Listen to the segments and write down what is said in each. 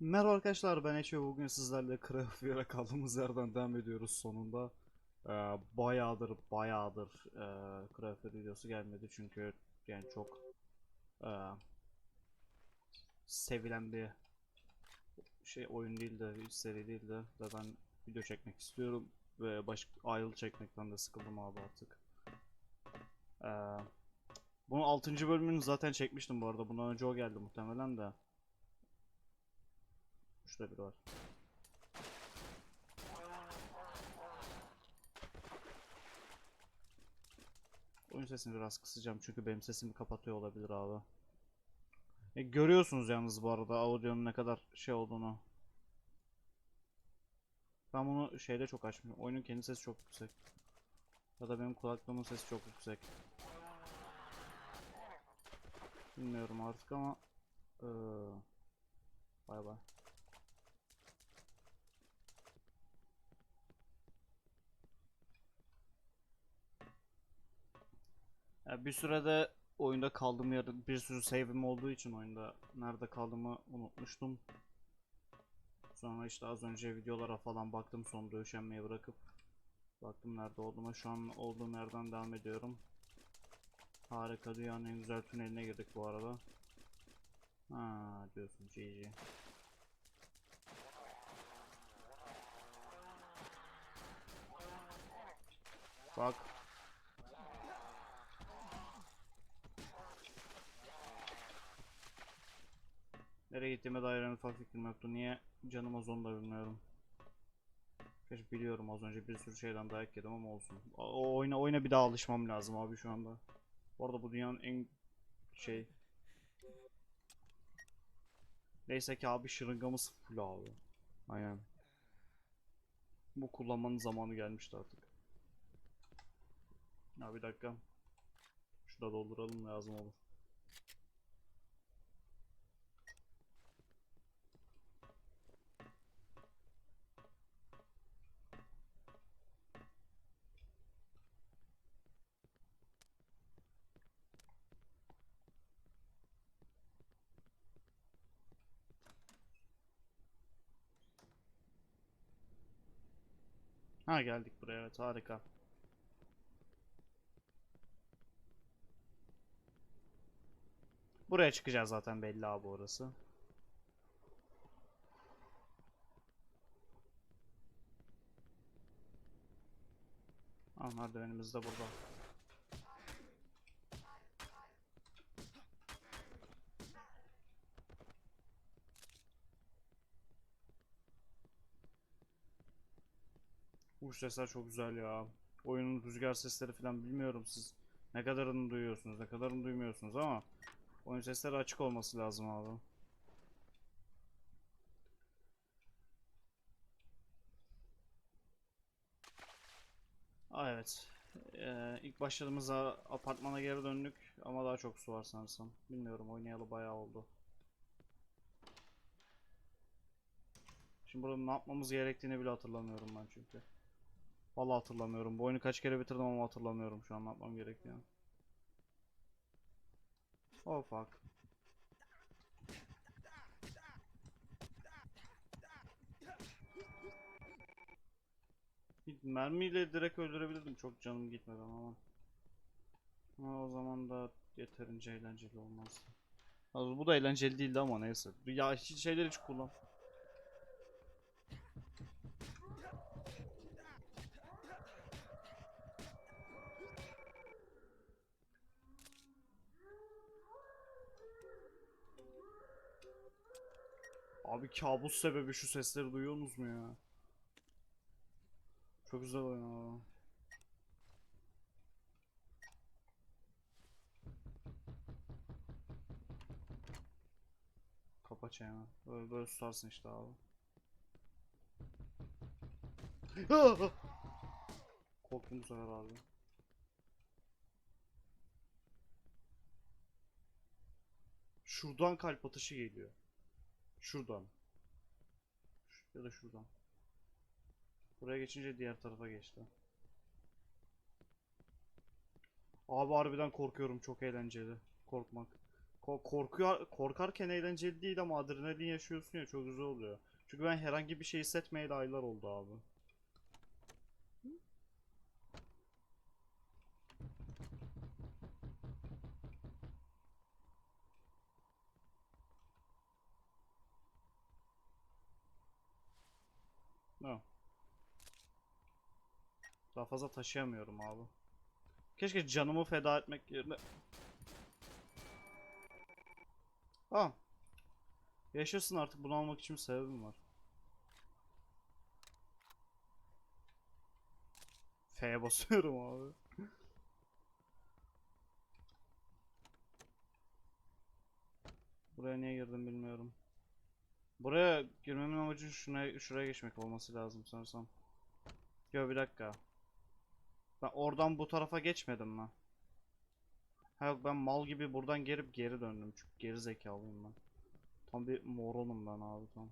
Merhaba arkadaşlar ben Eçe bugün sizlerle Craftware'a kaldığımız yerden devam ediyoruz sonunda. Ee, bayağıdır bayağıdır e, Craftware videosu gelmedi çünkü yani çok e, sevilen bir şey oyun değil de bir seri değil de video çekmek istiyorum ve başka ayrıl çekmekten de sıkıldım abi artık. Ee, bunun 6. bölümünü zaten çekmiştim bu arada bundan önce o geldi muhtemelen de. Şurada biri var. Oyun sesini biraz kısacağım çünkü benim sesimi kapatıyor olabilir abi. E, görüyorsunuz yalnız bu arada audionun ne kadar şey olduğunu. Ben bunu şeyde çok açmıyorum. Oyunun kendi sesi çok yüksek. Ya da benim kulaklığımın sesi çok yüksek. Bilmiyorum artık ama eee bay bay. Ya bir sürede oyunda kaldığım yer bir sürü save'im olduğu için oyunda nerede kaldığımı unutmuştum. Sonra işte az önce videolara falan baktım son dövüşenmeyi bırakıp baktım nerede olduğuma. Şu an olduğum yerden devam ediyorum. Harika dünyanın en güzel tüneline girdik bu arada. Ha diyorsun GG. Bak Nereye gittiğime dair en ufak fikrim yoktu. Niye canım az onu da bilmiyorum. Gerçi biliyorum az önce bir sürü şeyden dayak yedim ama olsun. O oyuna oyuna bir daha alışmam lazım abi şu anda. Bu arada bu dünyanın en şey Neyse ki abi şırıngamız full abi. Aynen. Bu kullanmanın zamanı gelmişti artık. Ya bir dakika. Şurada dolduralım lazım olur. Geldik buraya evet harika. Buraya çıkacağız zaten belli abi orası. Ah merdivenimiz de burada. Bu sesler çok güzel ya. Oyunun rüzgar sesleri falan bilmiyorum siz ne kadarını duyuyorsunuz, ne kadarını duymuyorsunuz ama oyun sesleri açık olması lazım abi. Aa, evet. Ee, ilk başladığımızda apartmana geri döndük ama daha çok su var sanırsam. Bilmiyorum oynayalı bayağı oldu. Şimdi burada ne yapmamız gerektiğini bile hatırlamıyorum ben çünkü. Vallahi hatırlamıyorum. Bu oyunu kaç kere bitirdim ama hatırlamıyorum şu an ne yapmam gerektiğini. Oh fuck. Mermiyle direkt öldürebilirdim çok canım gitmeden ama. Ama o zaman da yeterince eğlenceli olmaz. Bu da eğlenceli değildi ama neyse. Ya hiç şeyler hiç kullan. Abi kabus sebebi şu sesleri duyuyorsunuz mu ya? Çok güzel oyun abi. Kapa çeneni. Böyle, böyle tutarsın işte abi. Korktum bu abi. Şuradan kalp atışı geliyor. Şuradan. Ya da şuradan. Buraya geçince diğer tarafa geçti. Abi harbiden korkuyorum çok eğlenceli. Korkmak. Ko- korkuyor, korkarken eğlenceli değil ama adrenalin yaşıyorsun ya çok güzel oluyor. Çünkü ben herhangi bir şey hissetmeyeli aylar oldu abi. Daha fazla taşıyamıyorum abi. Keşke canımı feda etmek yerine... Ha. Yaşasın artık bunu almak için bir sebebim var. F'ye basıyorum abi. Buraya niye girdim bilmiyorum. Buraya girmemin amacı şuna, şuraya geçmek olması lazım sanırsam. Yo bir dakika. Ben oradan bu tarafa geçmedim mi? Ha yok ben mal gibi buradan gelip geri döndüm çünkü geri zekalıyım ben. Tam bir moronum ben abi tam.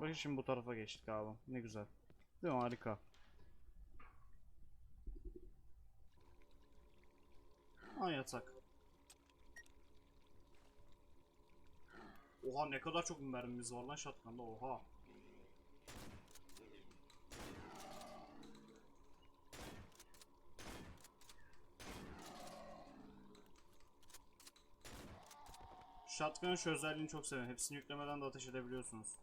Bak şimdi bu tarafa geçtik abi. Ne güzel. Değil mi? Harika. Ha yatak. Oha ne kadar çok mermimiz var lan shotgun'da oha. Shotgun'ın şu özelliğini çok seviyorum. Hepsini yüklemeden de ateş edebiliyorsunuz.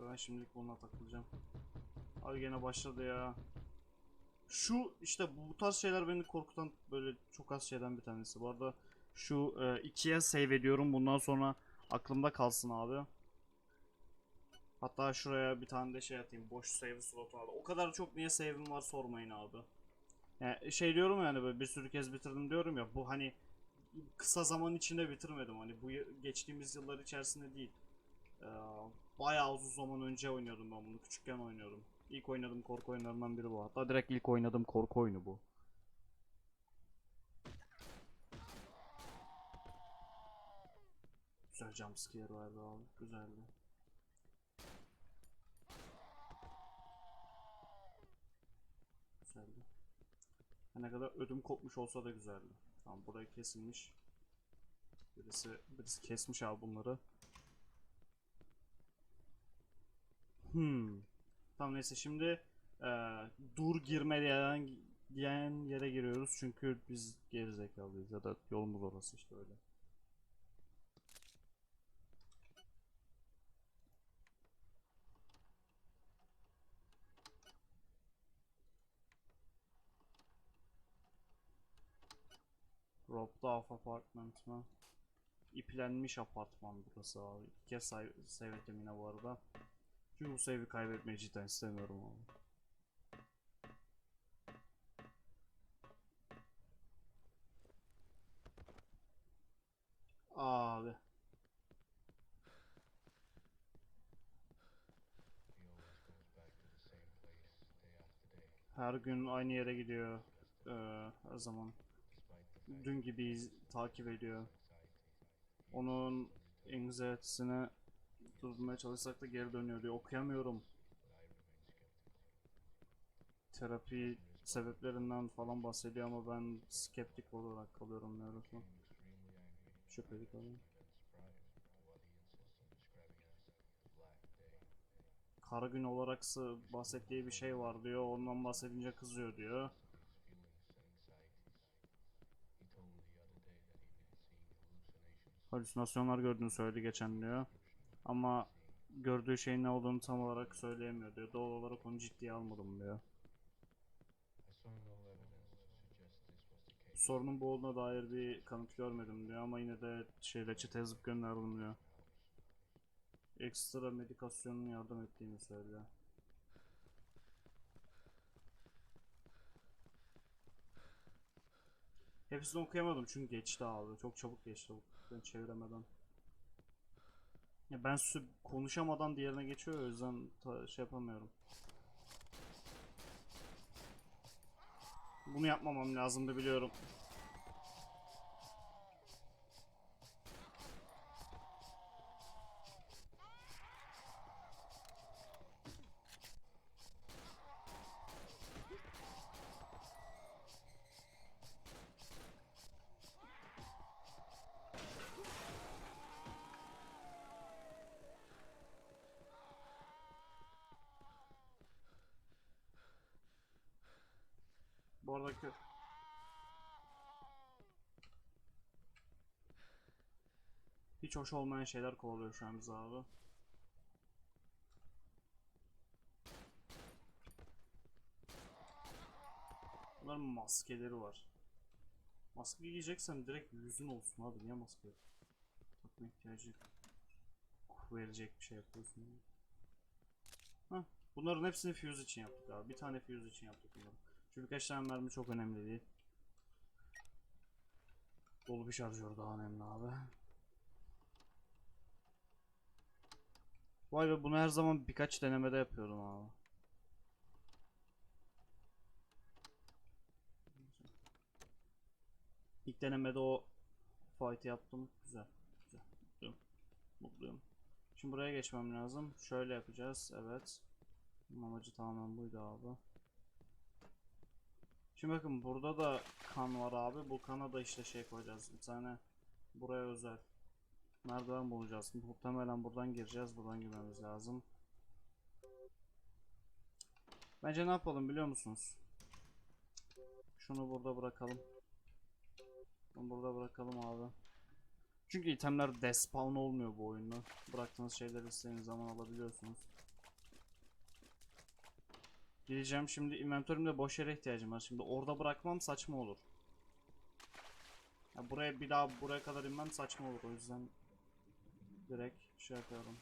Ben şimdilik bununla takılacağım. Abi gene başladı ya. Şu işte bu tarz şeyler beni korkutan böyle çok az şeyden bir tanesi. Bu arada şu e, ikiye save ediyorum. Bundan sonra aklımda kalsın abi. Hatta şuraya bir tane de şey atayım. Boş save slotu abi. O kadar çok niye save'im var sormayın abi. Yani şey diyorum yani böyle bir sürü kez bitirdim diyorum ya. Bu hani kısa zaman içinde bitirmedim. Hani bu geçtiğimiz yıllar içerisinde değil. Ee, bayağı uzun zaman önce oynuyordum ben bunu. Küçükken oynuyordum. İlk oynadığım korku oyunlarından biri bu. Hatta direkt ilk oynadığım korku oyunu bu. Güzel jumpscare vardı abi. Güzeldi. Ne kadar ödüm kopmuş olsa da güzeldi. Tamam burayı kesilmiş. Birisi, birisi kesmiş abi bunları. Hmm. Tamam neyse şimdi eee, dur girme diyen, diyen yere giriyoruz çünkü biz gerizekalıyız ya da yolumuz orası işte öyle. Roped off apartment mı? İplenmiş apartman burası abi. İki kez seyrettim yine bu arada. Çünkü bu save'i kaybetmeyi cidden istemiyorum abi. Abi. Her gün aynı yere gidiyor. Ee, her zaman. Dün gibi takip ediyor. Onun anxiety'sini durdurmaya çalışsak da geri dönüyor diyor. Okuyamıyorum. Terapi sebeplerinden falan bahsediyor ama ben skeptik olarak kalıyorum neredeyse. Şüpheli kalıyorum. Kara gün olaraksa bahsettiği bir şey var diyor. Ondan bahsedince kızıyor diyor. Halüsinasyonlar gördüğünü söyledi geçen diyor. Ama gördüğü şeyin ne olduğunu tam olarak söyleyemiyor diyor. Doğal olarak onu ciddiye almadım diyor. Sorunun bu olduğuna dair bir kanıt görmedim diyor ama yine de şeyle çete yazıp gönderdim diyor. Ekstra medikasyonun yardım ettiğini söylüyor. Hepsini okuyamadım çünkü geçti abi. Çok çabuk geçti. Ben çeviremeden. Ya ben konuşamadan diğerine geçiyor o yüzden şey yapamıyorum. Bunu yapmamam lazımdı biliyorum. Bu arada kö- Hiç hoş olmayan şeyler kovalıyor şu an bizi abi. Bunların maskeleri var. Maske giyeceksen direkt yüzün olsun abi. Niye maske takma ihtiyacı verecek bir şey yapıyorsun? ya? Hah, bunların hepsini fuse için yaptık abi. Bir tane fuse için yaptık bunları. Çünkü birkaç tane mermi çok önemli değil. Dolu bir şarjör daha önemli abi. Vay be bunu her zaman birkaç denemede yapıyorum abi. İlk denemede o fight yaptım. Güzel. Güzel. Mutluyum. Mutluyum. Şimdi buraya geçmem lazım. Şöyle yapacağız. Evet. Amacı tamamen buydu abi. Şimdi bakın burada da kan var abi. Bu kana da işte şey koyacağız. Bir tane buraya özel merdiven bulacağız. Muhtemelen buradan gireceğiz. Buradan girmemiz lazım. Bence ne yapalım biliyor musunuz? Şunu burada bırakalım. Bunu burada bırakalım abi. Çünkü itemler despawn olmuyor bu oyunda. Bıraktığınız şeyleri istediğiniz zaman alabiliyorsunuz. Gideceğim şimdi inventörümde boş yere ihtiyacım var. Şimdi orada bırakmam saçma olur. Ya buraya bir daha buraya kadar inmem saçma olur o yüzden direkt şey yapıyorum.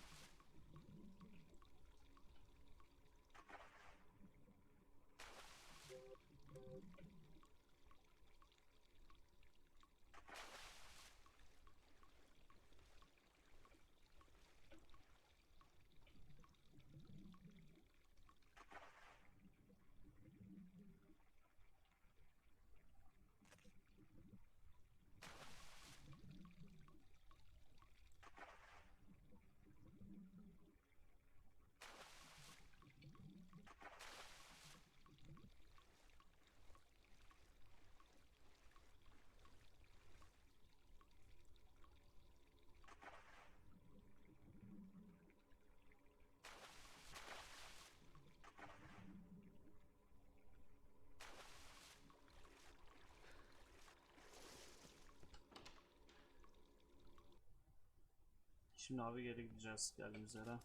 Şimdi abi geri gideceğiz geldiğimiz yere.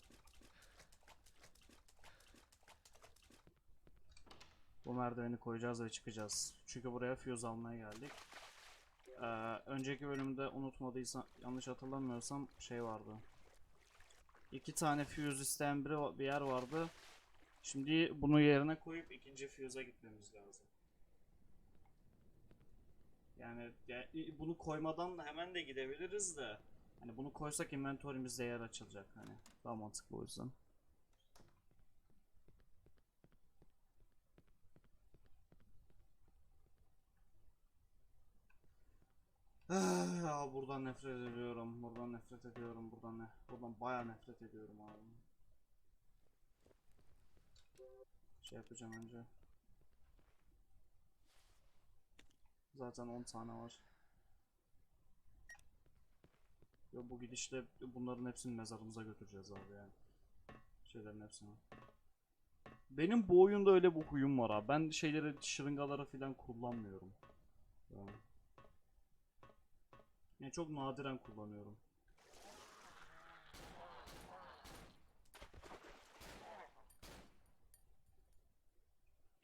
Bu merdiveni koyacağız ve çıkacağız. Çünkü buraya fuse almaya geldik. Ee, önceki bölümde unutmadıysam, yanlış hatırlamıyorsam şey vardı. İki tane fuse isteyen bir, bir yer vardı. Şimdi bunu yerine koyup ikinci fuse'a gitmemiz lazım. Yani ya- bunu koymadan da hemen de gidebiliriz de. Hani bunu koysak inventörümüzde yer açılacak hani. Daha mantıklı o yüzden. Ah, buradan nefret ediyorum. Buradan nefret ediyorum. Buradan ne? Buradan baya nefret ediyorum abi. Şey yapacağım önce. Zaten 10 tane var. Ve bu gidişle bunların hepsini mezarımıza götüreceğiz abi yani. Şeylerin hepsini. Benim bu oyunda öyle bir huyum var abi. Ben şeyleri, şırıngaları falan kullanmıyorum. Yani. Yani çok nadiren kullanıyorum.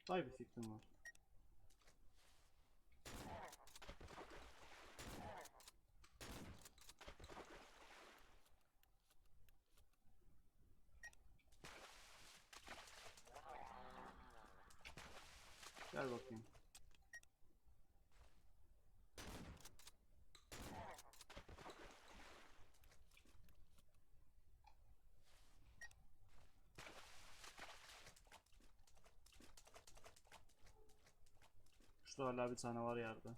Daha bir fikrim var. Gel bakayım. Şurada hala bir tane var yerde.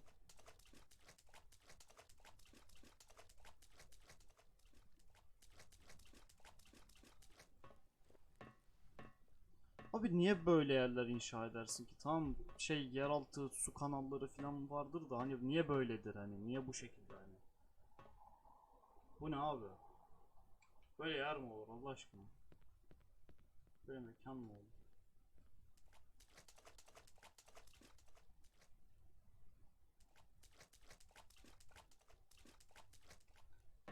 niye böyle yerler inşa edersin ki? Tam şey yeraltı su kanalları falan vardır da hani niye böyledir hani? Niye bu şekilde hani? Bu ne abi? Böyle yer mi olur Allah aşkına? Böyle mekan mı olur?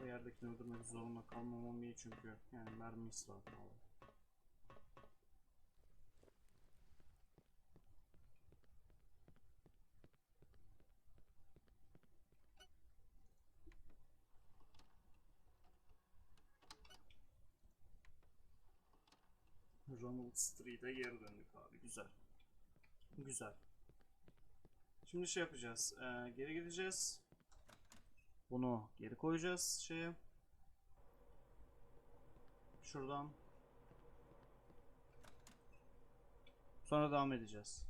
Bu yerdekini öldürmek zorunda kalmamam iyi çünkü yani mermi israfı olur. Ronald Street'e geri döndük abi. Güzel. Güzel. Şimdi şey yapacağız. Ee, geri gideceğiz. Bunu geri koyacağız şeye. Şuradan. Sonra devam edeceğiz.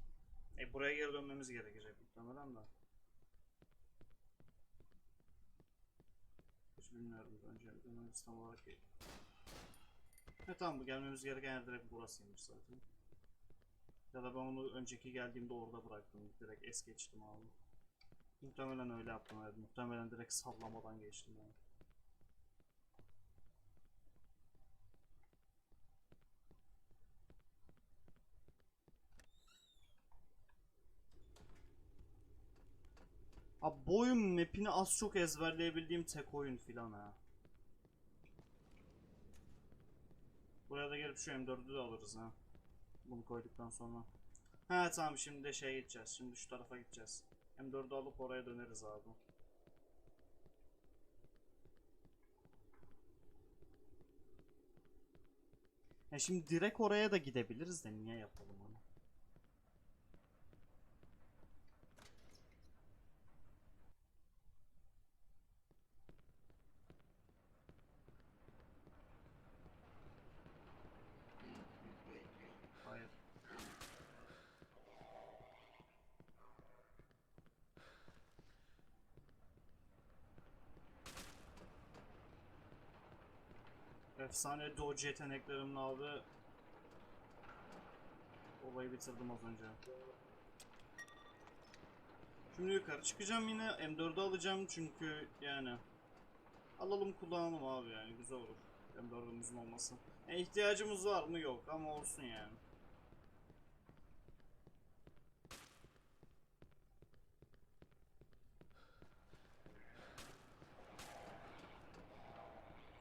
E buraya geri dönmemiz gerekecek muhtemelen de. Hiç bilmiyorum önce dönmemiz tam olarak değil. Ne tamam bu gelmemiz gereken yer direkt burasıymış zaten. Ya da ben onu önceki geldiğimde orada bıraktım. Direkt es geçtim abi. Muhtemelen öyle yaptım evet. Muhtemelen direkt sallamadan geçtim yani. Abi bu oyun map'ini az çok ezberleyebildiğim tek oyun filan ha. Buraya da gelip şu M4'ü de alırız ha. Bunu koyduktan sonra. Ha tamam şimdi de şeye gideceğiz. Şimdi şu tarafa gideceğiz. M4'ü alıp oraya döneriz abi. Ya şimdi direkt oraya da gidebiliriz de niye yapalım onu? Hayır. Efsane dodge yeteneklerimle abi olayı bitirdim az önce. Şimdi yukarı çıkacağım yine M4'ü alacağım çünkü yani alalım kullanalım abi yani güzel olur M4'ümüzün olması. Yani ihtiyacımız var mı yok ama olsun yani.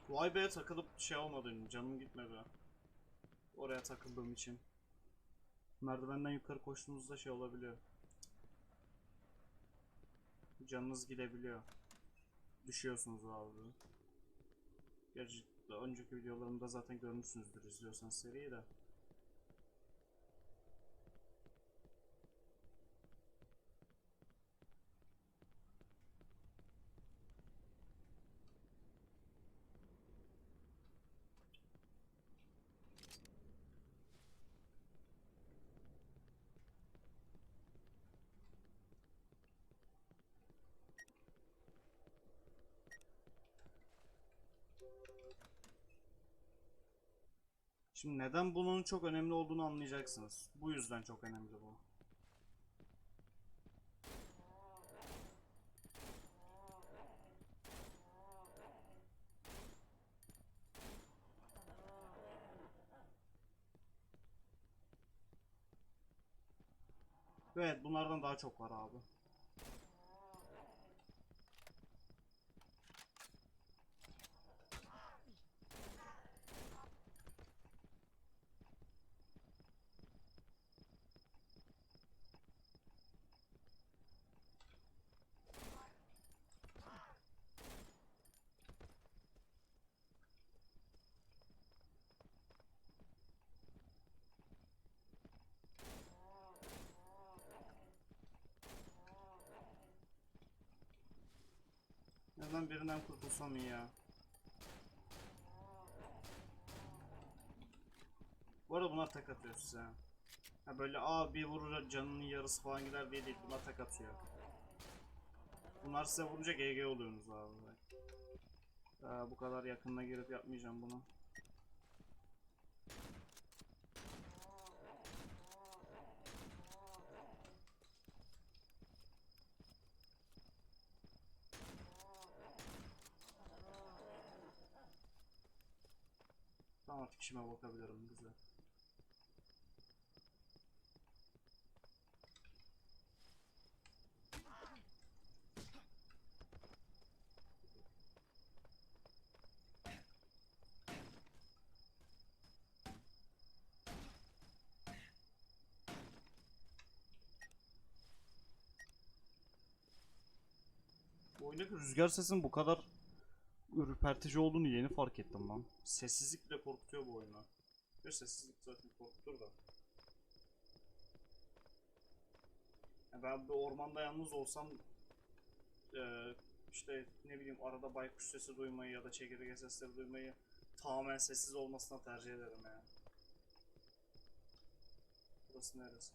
Vay be takılıp şey olmadı canım gitmedi. Oraya takıldığım için. Merdivenden yukarı koştuğunuzda şey olabiliyor. Canınız gidebiliyor. Düşüyorsunuz abi. Gerçi önceki videolarımda zaten görmüşsünüzdür izliyorsanız seriyi de. Şimdi neden bunun çok önemli olduğunu anlayacaksınız. Bu yüzden çok önemli bu. Evet bunlardan daha çok var abi. Neden birinden kurtulsam iyi ya. Bu arada bunlar tek atıyor size. Ha böyle aa bir vurur canının yarısı falan gider diye değil bunlar tek atıyor. Bunlar size vurunca GG oluyorsunuz abi. Aa, bu kadar yakınına girip yapmayacağım bunu. İşime bakabilirim güzel. Oyundaki rüzgar sesinin bu kadar ürpertici olduğunu yeni fark ettim lan. Sessizlik bile korkutuyor bu oyunu. Bir sessizlik zaten korkutur da. Ben bir ormanda yalnız olsam eee, işte ne bileyim arada baykuş sesi duymayı ya da çekirge sesleri duymayı tamamen sessiz olmasına tercih ederim yani. Burası neresi?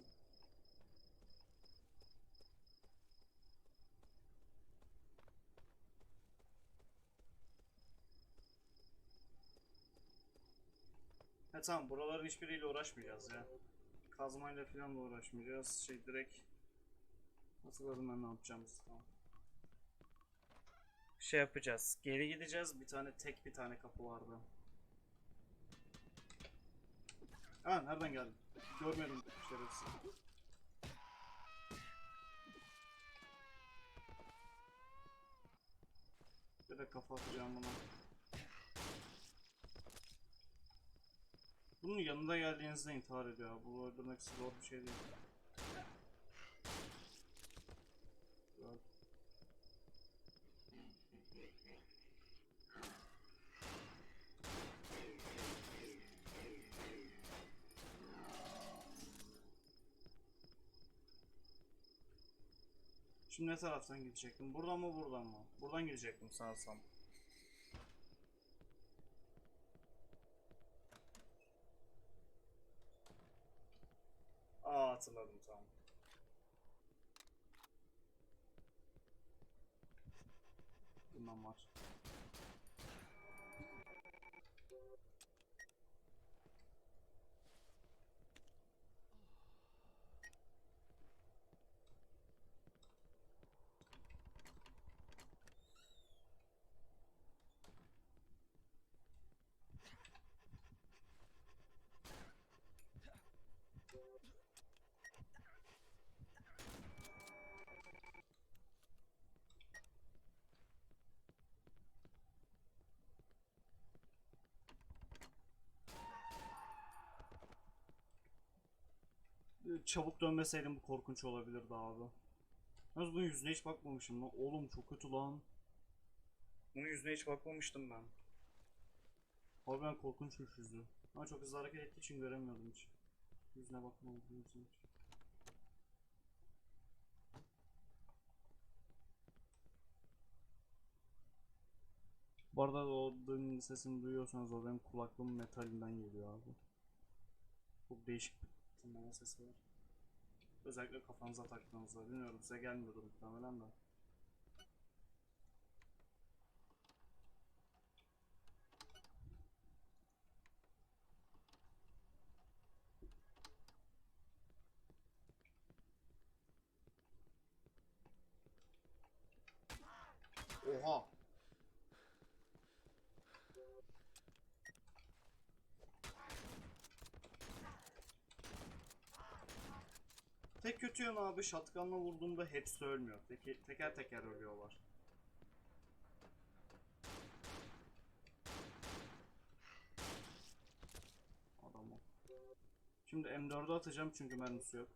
Ha tamam buraların hiçbiriyle uğraşmayacağız ya. Kazmayla falan da uğraşmayacağız. Şey direkt hatırladım ben ne yapacağımızı tamam. Şey yapacağız. Geri gideceğiz. Bir tane tek bir tane kapı vardı. Ha nereden geldin? Görmedim şerefsiz. Bir de kafa atacağım buna. Bunun yanında geldiğinizde intihar ediyor. Bu öldürmek zor bir şey değil. Şimdi ne taraftan gidecektim? Buradan mı buradan mı? Buradan gidecektim sanırsam. Var. Çabuk dönmeseydim bu korkunç olabilirdi abi. Yalnız bunun yüzüne hiç bakmamışım lan. Oğlum çok kötü lan. Bunun yüzüne hiç bakmamıştım ben. Abi ben korkunçmuş yüzü. Ama çok hızlı hareket ettiği için göremiyordum hiç. Yüzüne bakmamışım hiç. Bu arada o sesini duyuyorsanız o benim kulaklığım metalinden geliyor abi. Çok değişik bir tınlama sesi var. Özellikle kafanıza taktığınızda. Bilmiyorum size gelmiyordur muhtemelen de. Oha! Yanı abi shotgunla vurduğumda hepsi ölmüyor. Teke- teker teker ölüyorlar. Adam. Şimdi M4'ü atacağım çünkü mermisi yok.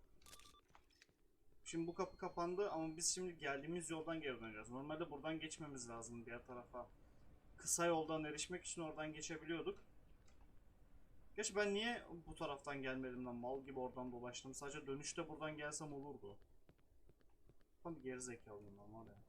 Şimdi bu kapı kapandı ama biz şimdi geldiğimiz yoldan geri döneceğiz. Normalde buradan geçmemiz lazım diğer tarafa. Kısa yoldan erişmek için oradan geçebiliyorduk. Gerçi ben niye bu taraftan gelmedim lan mal gibi oradan dolaştım. Sadece dönüşte buradan gelsem olurdu. Tam bir gerizekalıyım lan var ya.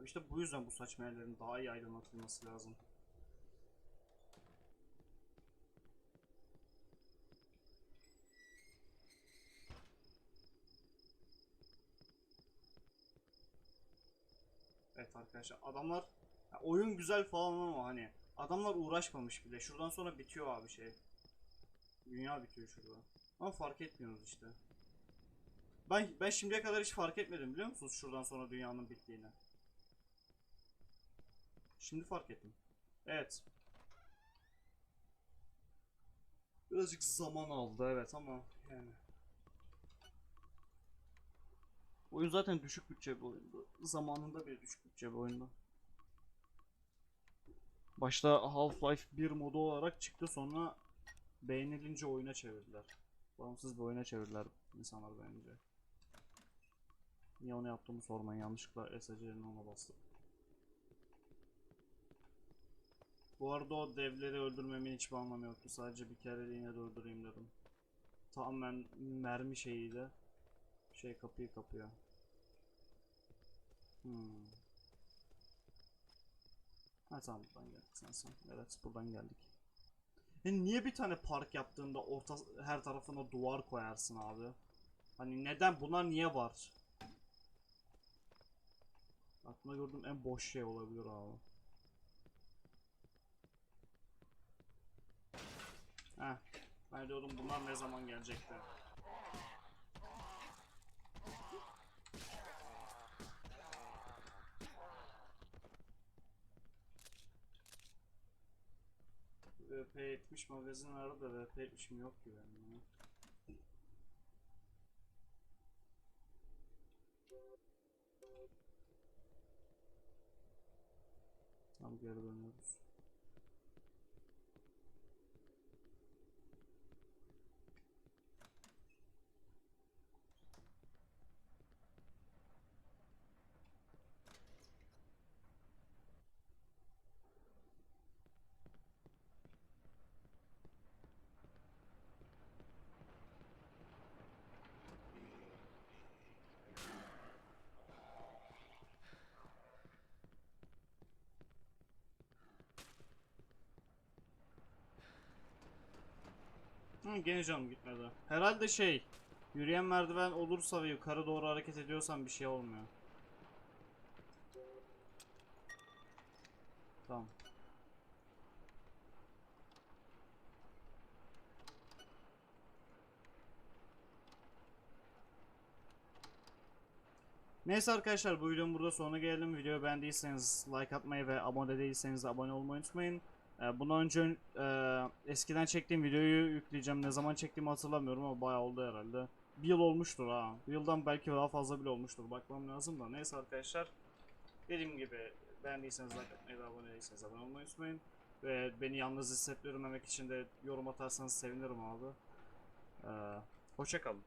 Abi İşte bu yüzden bu saçma yerlerin daha iyi aydınlatılması lazım. Evet arkadaşlar adamlar ya oyun güzel falan ama hani adamlar uğraşmamış bile. Şuradan sonra bitiyor abi şey. Dünya bitiyor şurada. Ama fark etmiyoruz işte. Ben ben şimdiye kadar hiç fark etmedim biliyor musunuz şuradan sonra dünyanın bittiğini. Şimdi fark ettim. Evet. Birazcık zaman aldı evet ama yani. Oyun zaten düşük bütçe bir oyundu. Zamanında bir düşük bütçe bir oyundu. Başta Half-Life 1 modu olarak çıktı sonra beğenilince oyuna çevirdiler. Bağımsız bir oyuna çevirdiler insanlar beğenince. Niye onu yaptığımı sormayın yanlışlıkla SC yerine ona bastım. Bu arada o devleri öldürmemin hiçbir anlamı yoktu. Sadece bir kereliğine de öldüreyim dedim. Tamamen mermi şeyiyle şey kapıyı kapıyor. Hmm. Ha tamam buradan geldik sen sen. Evet buradan geldik. E niye bir tane park yaptığında orta her tarafına duvar koyarsın abi? Hani neden bunlar niye var? Aklımda gördüğüm en boş şey olabilir abi. Heh. Ben diyordum bunlar ne zaman gelecekti? VP70 magazin vardı da VP70 mi yok ki benim ya. Tam geri dönüyoruz. Hı, gene canım gitmedi. Herhalde şey, yürüyen merdiven olursa ve yukarı doğru hareket ediyorsan bir şey olmuyor. Tamam. Neyse arkadaşlar bu videonun burada sonuna gelelim. Videoyu beğendiyseniz like atmayı ve abone değilseniz de abone olmayı unutmayın. Ee, Bundan önce e, eskiden çektiğim videoyu yükleyeceğim. Ne zaman çektiğimi hatırlamıyorum ama bayağı oldu herhalde. Bir yıl olmuştur ha. Bir yıldan belki daha fazla bile olmuştur. Bakmam lazım da. Neyse arkadaşlar. Dediğim gibi beğendiyseniz like atmayı ve abone değilseniz abone olmayı unutmayın. Ve beni yalnız hissettirmemek için de yorum atarsanız sevinirim abi. Ee, hoşçakalın.